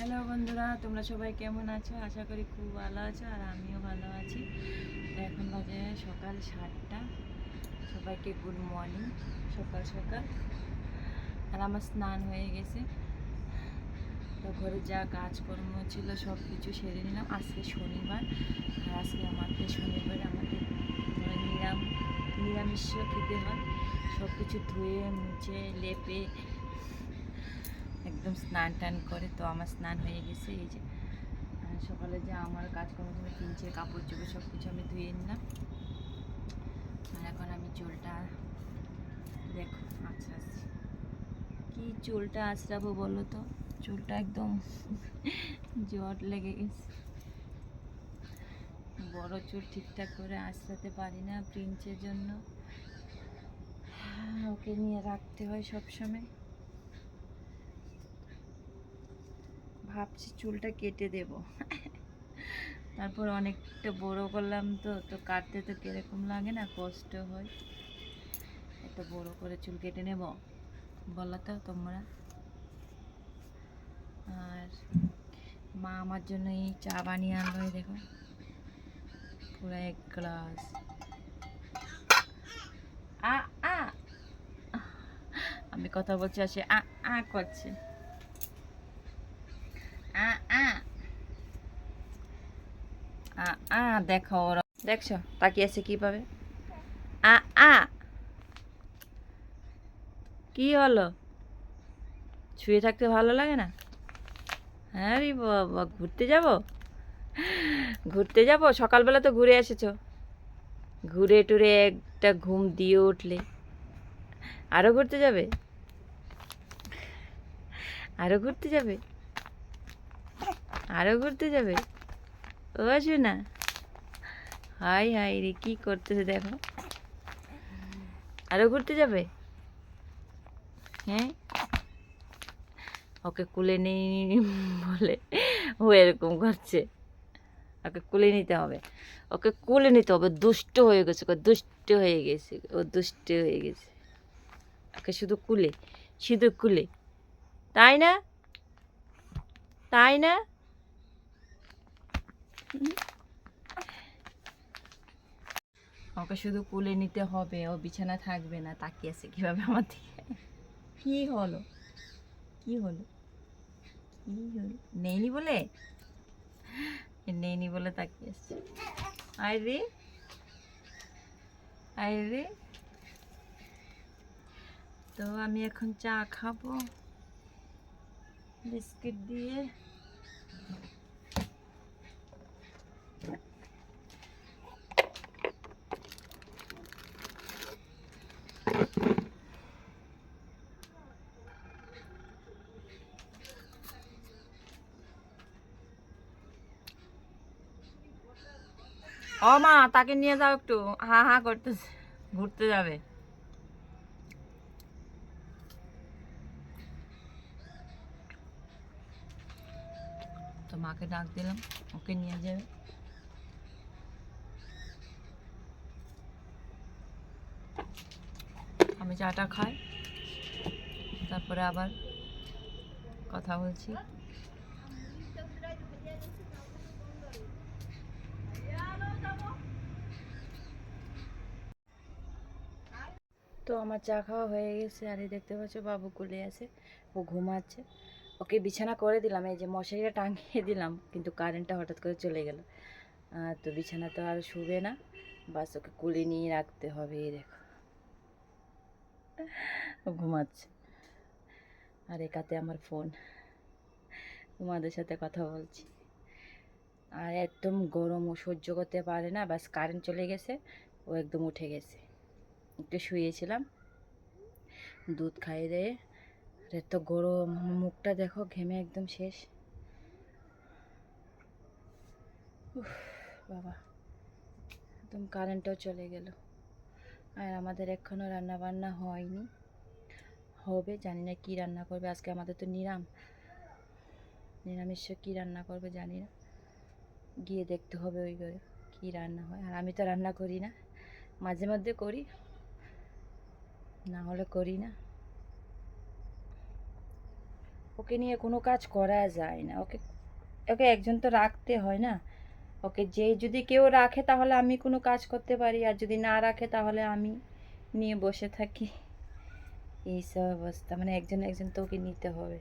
Hello বন্ধুরা, তোমরা সবাই কেমন আছো? আশা করি খুব ভালো আছো আর আমিও ভালো আছি। এখন বাজে সকাল সাতটা। সবাইকে গুড মর্নিং, সকাল সকাল। আর আমার স্নান হয়ে গেছে। তো ঘরে যা কাজকর্ম ছিল সব কিছু সেরে নিলাম। আজকে শনিবার, আর আজকে আমাকে শনিবার আমাদের মানে নিরাম, নিরামিষ খেতে হয়। সব কিছু ধুয়ে, মুছে, লেপে একদম স্নান টান করে তো আমার স্নান হয়ে গেছে, এই যে সকালে যে আমার কাজকর্ম ছিল কিনছে কাপড় চোপড় সব কিছু আমি ধুয়ে নিলাম। আর এখন আমি চুলটা, দেখো আচ্ছা আচ্ছা কি চুলটা আঁচড়াবো বলো তো? চুলটা একদম জট লেগে গেছে। বড় চুল ঠিকঠাক করে আঁচড়াতে পারি না প্রিন্সের জন্য। ওকে নিয়ে রাখতে হয় সবসময়। ভাবছি চুলটা কেটে দেব। তারপর অনেকটা বড় করলাম তো তো কাটতে তো কীরকম লাগে না, কষ্ট হয়। এত বড় করে চুল কেটে নেব, বলো তো তোমরা। আর মা আমার জন্য এই চা বানিয়ে আনলো দেখো। পুরো এক গ্লাস। আ আ। আমি কথা বলছি আসে আ আ করছে আ আ আ দেখো ওরা দেখছ? তাকিয়ে আছে কীভাবে? আ আ। কি হলো? শুয়ে থাকতে ভালো লাগে না? হ্যাঁ রে বাবা ঘুরতে যাব? ঘুরতে যাব? সকালবেলা তো ঘুরে এসেছ। ঘুরে টুরে একটা ঘুম দিয়ে উঠলে। আরও ঘুরতে যাবে? আরও ঘুরতে যাবে? আরও ঘুরতে যাবে? ও না হাই হাই রে, কি করতেছে দেখো। আরও ঘুরতে যাবে? হ্যাঁ? ওকে কুলে নেই বলে ও এরকম করছে। ওকে কুলে নিতে হবে। ওকে কুলে নিতে হবে। দুষ্ট হয়ে গেছে দুষ্ট হয়ে গেছে ও দুষ্ট হয়ে গেছে। ওকে শুধু কুলে শুধু কুলে। তাই না? তাই না? ওকে শুধু কুলে নিতে হবে, ও বিছানা থাকবে না, তাকিয়ে আছে কীভাবে আমার দিকে? কি হলো? কি হলো? কি হলো? নেইনি বলে? নেইনি বলে তাকিয়ে আছে। আয় রে। রে। তো আমি এখন চা খাব। বিস্কিট দিয়ে। ও মা, তাকে নিয়ে যাও একটু। হা হা করতেছে। ঘুরতে যাবে। তো মাকে ডাক দিলাম, ওকে নিয়ে যাবে। আমি চাটা খাই, তারপরে আবার কথা বলছি। তো আমার চা খাওয়া হয়ে গেছে আর এই দেখতে পাচ্ছ বাবু কুলে আছে, ও ঘুমাচ্ছে। ওকে বিছানা করে দিলাম, এই যে মশারিটা টাঙিয়ে দিলাম, কিন্তু কারেন্টটা হঠাৎ করে চলে গেল। তো বিছানা তো আর শুবে না, বাস ওকে কুলে নিয়ে রাখতে হবে, এই দেখো। ঘুমাচ্ছে। আর একাতে আমার ফোন, তোমাদের সাথে কথা বলছি। আর একদম গরম, ও সহ্য করতে পারে না, বাস কারেন্ট চলে গেছে, ও একদম উঠে গেছে। একটু শুয়েছিলাম। দুধ খাইয়ে দেয়ে এত গরম, মুখটা দেখো ঘেমে একদম শেষ। বাবা। একদম কারেন্টও চলে গেল। আর আমাদের এখনও রান্না বান্না হয়নি। হবে, জানি না কী রান্না করবে। আজকে আমাদের তো নিরাম। নিরামিষ কী রান্না করবে জানি না। গিয়ে দেখতে হবে ওই ঘরে কী রান্না হয়। আর আমি তো রান্না করি না। মাঝে মধ্যে করি। না হলে করি না। ওকে নিয়ে কোনো কাজ করা যায় না। ওকে ওকে একজন তো রাখতে হয় না। ওকে যে যদি কেউ রাখে তাহলে আমি কোনো কাজ করতে পারি, আর যদি না রাখে তাহলে আমি নিয়ে বসে থাকি। এইসব অবস্থা মানে একজন একজন তো ওকে নিতে হবে।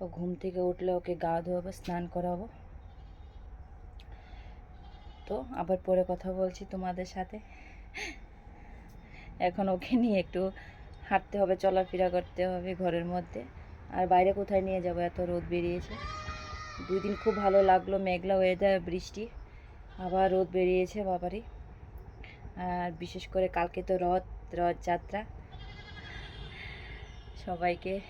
ও ঘুম থেকে উঠলে ওকে গা ধোয়াবো, স্নান করাবো। তো, আবার পরে কথা বলছি তোমাদের সাথে। এখন ওকে নিয়ে একটু হাঁটতে হবে, চলাফেরা করতে হবে ঘরের মধ্যে। আর বাইরে কোথায় নিয়ে যাব? এত রোদ বেরিয়েছে। দুই দিন খুব ভালো লাগল, মেঘলা ওয়েদার বৃষ্টি। আবার রোদ বেরিয়েছে বাবারই আর বিশেষ করে কালকে তো রথ, রথযাত্রা। সবাইকে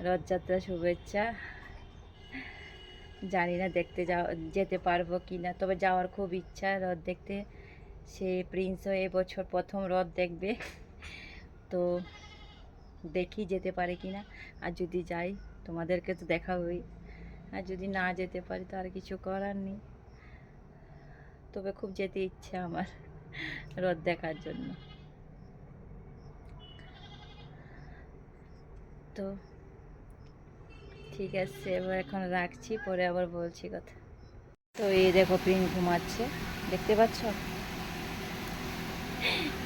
রথযাত্রা শুভেচ্ছা। জানি না দেখতে যাওয়া যেতে পারব কি না তবে যাওয়ার খুব ইচ্ছা, রথ দেখতে। সে প্রিন্সও এবছর প্রথম রথ দেখবে, তো দেখি যেতে পারে কি না আর যদি যাই, তোমাদেরকে তো দেখাবই। আর যদি না যেতে পারি, তো আর কিছু করার নেই। তবে খুব যেতে ইচ্ছে আমার রথ দেখার জন্য। তো ঠিক আছে, এবার এখন রাখছি, পরে আবার বলছি কথা। তো এই দেখো প্রিন্ট ঘুমাচ্ছে, দেখতে পাচ্ছ?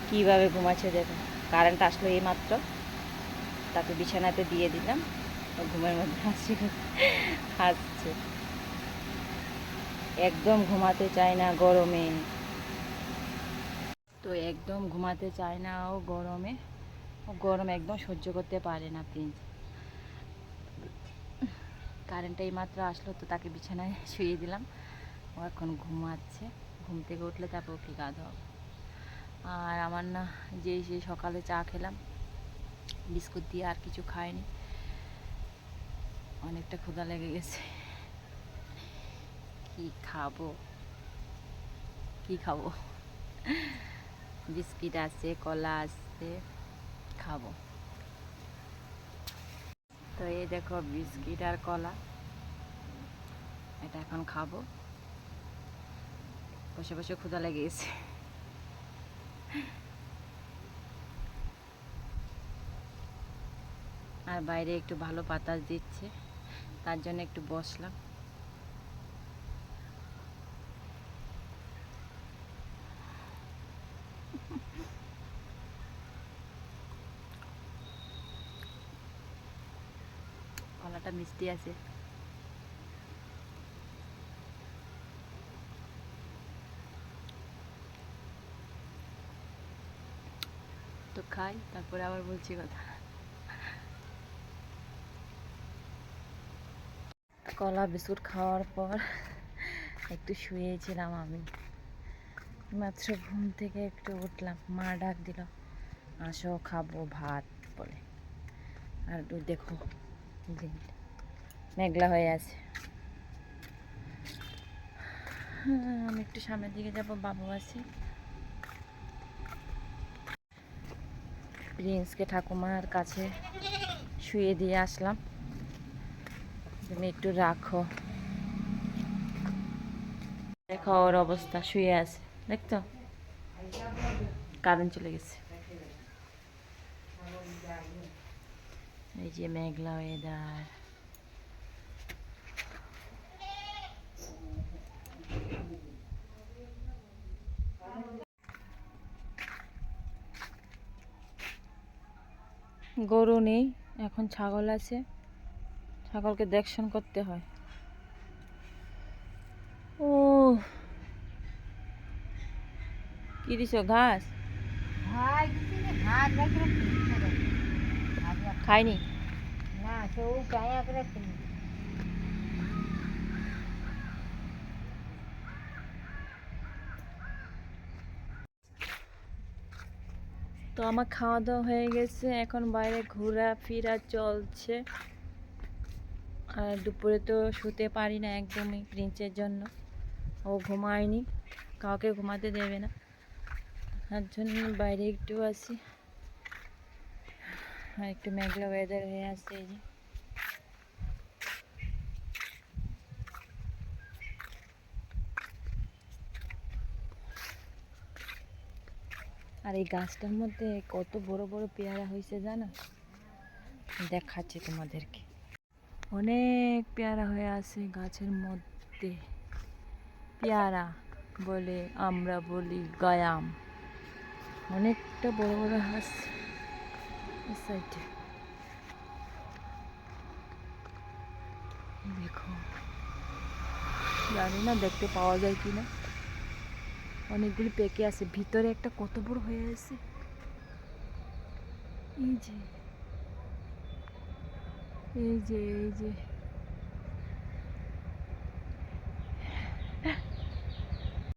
কীভাবে ঘুমাচ্ছে দেখো কারেন্ট আসলো এই মাত্র তাকে বিছানাতে দিয়ে দিলাম ঘুমের মধ্যে হাসি হাসছে। একদম ঘুমাতে চায় না গরমে। তো একদম ঘুমাতে চায় না ও গরমে গরম একদম সহ্য করতে পারে না প্রিন্স কারেন্টটা এই মাত্র আসলো, তো তাকে বিছানায় শুয়ে দিলাম। ও এখন ঘুমাচ্ছে। ঘুম থেকে উঠলে তারপর ওকে গা ধোয়াবো। আর আমার না যে সেই সকালে চা খেলাম, বিস্কুট দিয়ে আর কিছু খাইনি। অনেকটা ক্ষুধা লেগে গেছে। কি খাব? কি খাব? বিস্কিট আছে, কলা আছে, খাব। তো এই দেখো বিস্কিট আর কলা। এটা এখন খাব। বসে বসে ক্ষুধা লেগে গেছে আর বাইরে একটু ভালো বাতাস দিচ্ছে। তার জন্য একটু বসলাম। কলাটা মিষ্টি আছে। তো খাই, তারপরে আবার বলছি কথা। কলা, বিস্কুট খাওয়ার পর একটু শুয়েছিলাম আমি। মাত্র ঘুম থেকে একটু উঠলাম, মা ডাক দিল, আসো খাব ভাত বলে। আর দেখো মেঘলা হয়ে আছে। আমি একটু সামনের দিকে যাব বাবু আছে। প্রিন্সকে ঠাকুমার কাছে শুয়ে দিয়ে আসলাম। তুমি একটু রাখো। দেখো ওর অবস্থা শুয়ে আছে। দেখতো? কারেন্ট চলে গেছে। এই যে মেঘলা ওয়েদার গরু নেই এখন ছাগল আছে। ছাগলকে দেখশন করতে হয়। ও কি দিছ ঘাস? খাইনি না কেউ গায়া তো আমার খাওয়া দাওয়া হয়ে গেছে। এখন বাইরে ঘোরা ফিরা চলছে। আর দুপুরে তো শুতে পারি না একদমই প্রিন্সের জন্য। ও ঘুমায়নি। কাউকে ঘুমাতে দেবে না। তার জন্য বাইরে একটু আসি একটু মেঘলা ওয়েদার হয়ে আসছে এই যে। আর এই গাছটার মধ্যে কত বড় বড় পেয়ারা হয়েছে জানো? দেখাচ্ছি তোমাদেরকে। অনেক পেয়ারা হয়ে আছে গাছের মধ্যে। পেয়ারা বলে আমরা বলি গায়াম। অনেকটা বড় বড় হাঁস সাইডে। দেখো। জানি না দেখতে পাওয়া যায় কি না অনেকগুলি পেকে আছে। ভিতরে একটা কত বড় হয়ে আছে? এই যে এই যে এই যে।